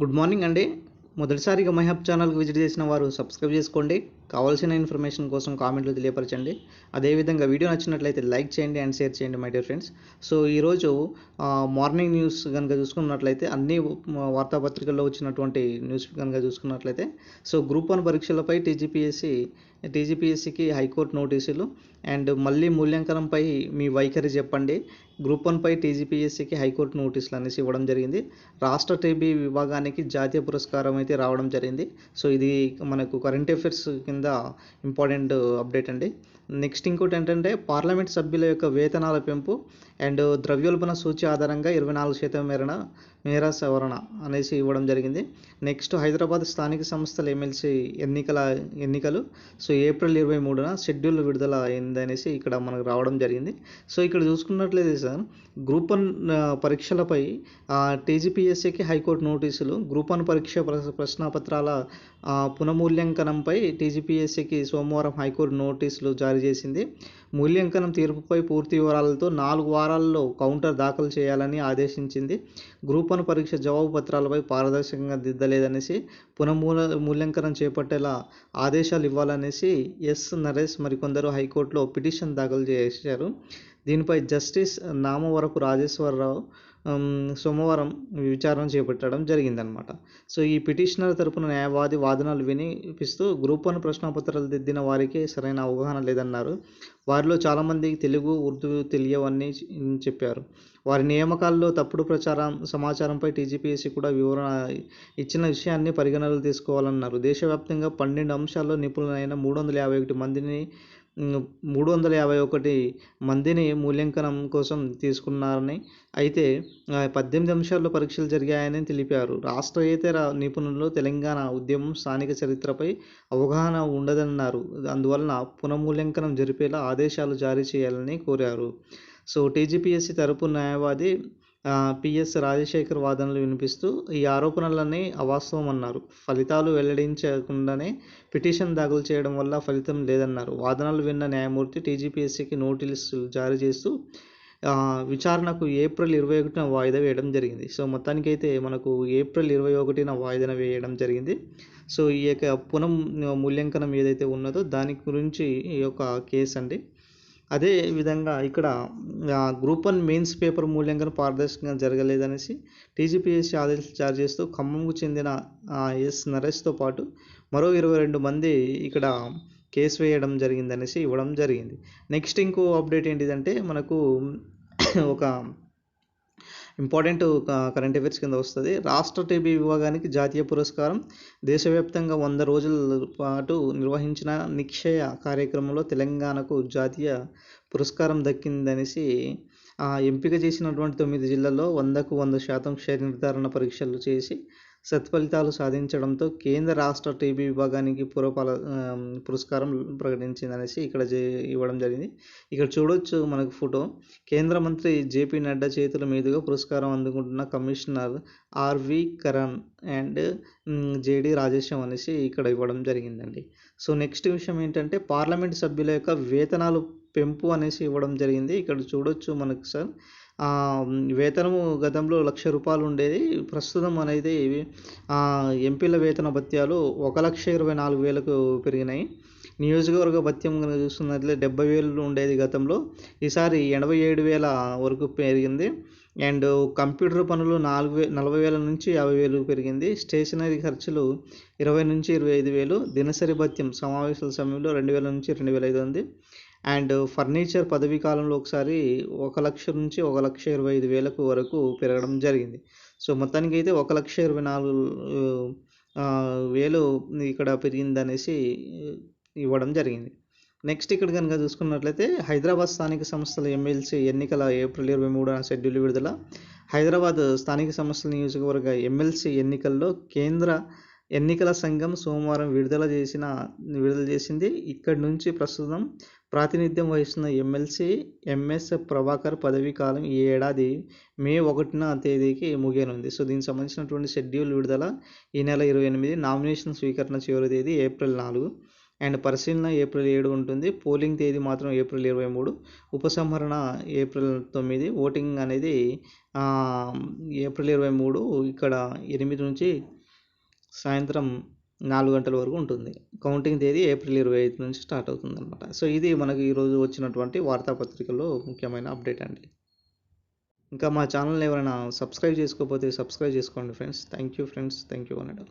Good morning అండి. మొదటిసారిగా మైహబ్ ఛానల్కి విజిట్ చేసిన వారు సబ్స్క్రైబ్ చేసుకోండి. కావాల్సిన ఇన్ఫర్మేషన్ కోసం కామెంట్లు తెలియపరచండి. అదేవిధంగా వీడియో నచ్చినట్లయితే లైక్ చేయండి అండ్ షేర్ చేయండి మై డియర్ ఫ్రెండ్స్. సో ఈరోజు మార్నింగ్ న్యూస్ కనుక చూసుకున్నట్లయితే అన్ని వార్తాపత్రికల్లో వచ్చినటువంటి న్యూస్ కనుక చూసుకున్నట్లయితే సో గ్రూప్ వన్ పరీక్షలపై టీజీపీఎస్సి టీజీపీఎస్సికి హైకోర్టు నోటీసులు. అండ్ మళ్ళీ మూల్యాంకనంపై మీ వైఖరి చెప్పండి. గ్రూప్ వన్పై టీజీపీఎస్సీకి హైకోర్టు నోటీసులు అనేసి ఇవ్వడం జరిగింది. రాష్ట్ర టీబీ విభాగానికి జాతీయ పురస్కారం అయితే రావడం జరిగింది. సో ఇది మనకు కరెంట్ అఫైర్స్ కింద ఇంపార్టెంట్ అప్డేట్ అండి. నెక్స్ట్ ఇంకోటి ఏంటంటే పార్లమెంట్ సభ్యుల యొక్క వేతనాల పెంపు అండ్ ద్రవ్యోల్బణ సూచి ఆధారంగా ఇరవై నాలుగు శాతం మేరన మేర సవరణ అనేసి ఇవ్వడం జరిగింది. నెక్స్ట్ హైదరాబాద్ స్థానిక సంస్థల ఎమ్మెల్సీ ఎన్నికల ఎన్నికలు. సో ఏప్రిల్ ఇరవై మూడున షెడ్యూల్ విడుదల అయిందనేసి ఇక్కడ మనకు రావడం జరిగింది. సో ఇక్కడ చూసుకున్నట్లయితే సార్. గ్రూప్ వన్ పరీక్షలపై టీజీపీఎస్సీకి హైకోర్టు నోటీసులు. గ్రూప్ వన్ పరీక్ష ప్రశ్నపత్రాల పునఃమూల్యాంకనంపై టీజీపీఎస్సీకి సోమవారం హైకోర్టు నోటీసులు జారీ చేసింది. మూల్యాంకనం తీర్పుపై పూర్తి వివరాలతో నాలుగు వారాల్లో కౌంటర్ దాఖలు చేయాలని ఆదేశించింది. గ్రూప్ వన్ పరీక్ష జవాబు పత్రాలపై పారదర్శకంగా దిద్దలేదనేసి పునఃమూల మూల్యాంకనం చేపట్టేలా ఆదేశాలు ఇవ్వాలనేసి ఎస్ నరేష్ మరికొందరు హైకోర్టులో పిటిషన్ దాఖలు చేశారు. దీనిపై జస్టిస్ నామవరపు రాజేశ్వరరావు సోమవారం విచారణ చేపట్టడం జరిగిందనమాట సో ఈ పిటిషనర్ తరపున న్యాయవాది వాదనలు వినిపిస్తూ గ్రూప్ వన్ ప్రశ్నపత్రాలు దిద్దిన వారికి సరైన అవగాహన లేదన్నారు. వారిలో చాలామందికి తెలుగు ఉర్దూ తెలియవని చెప్పారు. వారి నియామకాల్లో తప్పుడు ప్రచారం సమాచారంపై టీజీపీఎస్సీ కూడా వివరణ ఇచ్చిన విషయాన్ని పరిగణనలు తీసుకోవాలన్నారు. దేశవ్యాప్తంగా పన్నెండు అంశాల్లో నిపుణులైన మూడు వందల యాభై ఒకటి మందిని మూడు వందల యాభై ఒకటి మందిని మూల్యాంకనం కోసం తీసుకున్నారని అయితే పద్దెనిమిది అంశాల్లో పరీక్షలు జరిగాయని తెలిపారు. రాష్ట్రేతర నిపుణులు తెలంగాణ ఉద్యమం స్థానిక చరిత్రపై అవగాహన ఉండదన్నారు. అందువలన పునఃమూల్యాంకనం జరిపేలా ఆదేశాలు జారీ చేయాలని కోరారు. సో టీజీపీఎస్సీ తరపు న్యాయవాది పిఎస్ రాజశేఖర్ వాదనలు వినిపిస్తూ ఈ ఆరోపణలన్నీ అవాస్తవం అన్నారు. ఫలితాలు వెల్లడించకుండానే పిటిషన్ దాఖలు చేయడం వల్ల ఫలితం లేదన్నారు. వాదనలు విన్న న్యాయమూర్తి టీజీపీఎస్సీకి నోటీసులు జారీ చేస్తూ విచారణకు ఏప్రిల్ ఇరవై ఒకటిన వాయిదా వేయడం జరిగింది. సో మొత్తానికైతే మనకు ఏప్రిల్ ఇరవై ఒకటిన వాయిదా వేయడం జరిగింది. సో ఈ యొక్క పునం మూల్యాంకనం ఏదైతే ఉన్నదో దాని గురించి ఈ యొక్క కేసు అండి. అదే విధంగా ఇక్కడ గ్రూప్ వన్ మెయిన్స్ పేపర్ మూల్యాంకనం పారదర్శకంగా జరగలేదనేసి టీజీపీఎస్సీ ఆదేశాలు జారీ చేస్తూ ఖమ్మంకు చెందిన ఎస్. నరేష్తో పాటు మరో ఇరవై రెండు మంది ఇక్కడ కేసు వేయడం జరిగిందనేసి ఇవ్వడం జరిగింది. నెక్స్ట్ ఇంకో అప్డేట్ ఏంటిదంటే మనకు ఒక ఇంపార్టెంట్ కరెంట్ అఫైర్స్ కింద వస్తుంది. రాష్ట్ర టీబీ విభాగానికి జాతీయ పురస్కారం. దేశవ్యాప్తంగా వంద రోజుల పాటు నిర్వహించిన నిక్షయ కార్యక్రమంలో తెలంగాణకు జాతీయ పురస్కారం దక్కిందనేసి ఆ, ఎంపిక చేసినటువంటి తొమ్మిది జిల్లాల్లో వందకు వంద శాతం క్షయ నిర్ధారణ పరీక్షలు చేసి సత్ఫలితాలు సాధించడంతో కేంద్ర రాష్ట్ర టీబీ విభాగానికి పురపాల పురస్కారం పురస్కారం ప్రకటించిందనేసి ఇక్కడ జే- ఇవ్వడం జరిగింది. ఇక్కడ చూడొచ్చు మనకు ఫోటో. కేంద్ర మంత్రి జేపీ నడ్డా చేతుల మీదుగా పురస్కారం అందుకుంటున్న commissioner RV Karan and JD Rajesham అనేసి ఇక్కడ ఇవ్వడం జరిగిందండి. సో నెక్స్ట్ విషయం ఏంటంటే పార్లమెంట్ సభ్యుల యొక్క వేతనాలు పెంపు అనేసి ఇవ్వడం జరిగింది. ఇక్కడ చూడొచ్చు మనకు సార్. వేతనము గతంలో లక్ష రూపాయలు ఉండేది. ప్రస్తుతం అనేది ఎంపీల వేతన భత్యాలు ఒక లక్ష ఇరవై నాలుగు వేలకు పెరిగినాయి. నియోజకవర్గ భత్యం కనుక చూస్తున్నట్లయితే డెబ్బై వేలు ఉండేది గతంలో. ఈసారి ఎనభై ఏడు వేల వరకు పెరిగింది. అండ్ కంప్యూటర్ పనులు నాలుగు వే నలభై వేల నుంచి యాభై వేలు పెరిగింది. స్టేషనరీ ఖర్చులు ఇరవై నుంచి ఇరవై ఐదు వేలు. దినసరి భత్యం సమావేశాల సమయంలో రెండు వేల నుంచి రెండు వేల ఐదు ఉంది. అండ్ ఫర్నిచర్ పదవీ కాలంలో ఒకసారి ఒక లక్ష నుంచి ఒక లక్ష ఇరవై ఐదు వేలకు వరకు పెరగడం జరిగింది. సో మొత్తానికి అయితే ఒక లక్ష ఇరవై నాలుగు వేలు ఇక్కడ పెరిగిందనేసి ఇవ్వడం జరిగింది. నెక్స్ట్ ఇక్కడ కనుక చూసుకున్నట్లయితే హైదరాబాద్ స్థానిక సంస్థల ఎమ్మెల్సీ ఎన్నికల ఏప్రిల్ ఇరవై మూడున షెడ్యూల్ విడుదల. హైదరాబాద్ స్థానిక సంస్థల నియోజకవర్గ ఎమ్మెల్సీ ఎన్నికల్లో కేంద్ర ఎన్నికల సంఘం సోమవారం విడుదల చేసిన విడుదల చేసింది. ఇక్కడి నుంచి ప్రస్తుతం ప్రాతినిధ్యం వహిస్తున్న ఎమ్మెల్సీ ఎంఎస్ ప్రభాకర్ పదవీ కాలం ఈ ఏడాది మే ఒకటిన తేదీకి ముగియనుంది. సో దీనికి సంబంధించినటువంటి షెడ్యూల్ విడుదల ఈ నెల ఇరవై ఎనిమిది నామినేషన్ స్వీకరణ చివరి తేదీ ఏప్రిల్ నాలుగు. అండ్ పరిశీలన ఏప్రిల్ ఏడు ఉంటుంది. పోలింగ్ తేదీ మాత్రం ఏప్రిల్ ఇరవై మూడు. ఉపసంహరణ ఏప్రిల్ తొమ్మిది. ఓటింగ్ అనేది ఏప్రిల్ ఇరవై మూడు. ఇక్కడ ఎనిమిది నుంచి సాయంత్రం నాలుగు గంటల వరకు ఉంటుంది. కౌంటింగ్ తేదీ ఏప్రిల్ ఇరవై ఐదు నుంచి స్టార్ట్ అవుతుంది అనమాట సో ఇది మనకు ఈరోజు వచ్చినటువంటి వార్తాపత్రికలో ముఖ్యమైన అప్డేట్ అండి. ఇంకా మా ఛానల్ ఎవరైనా సబ్స్క్రైబ్ చేసుకోకపోతే సబ్స్క్రైబ్ చేసుకోండి friends. Thank you friends. Thank you అనడం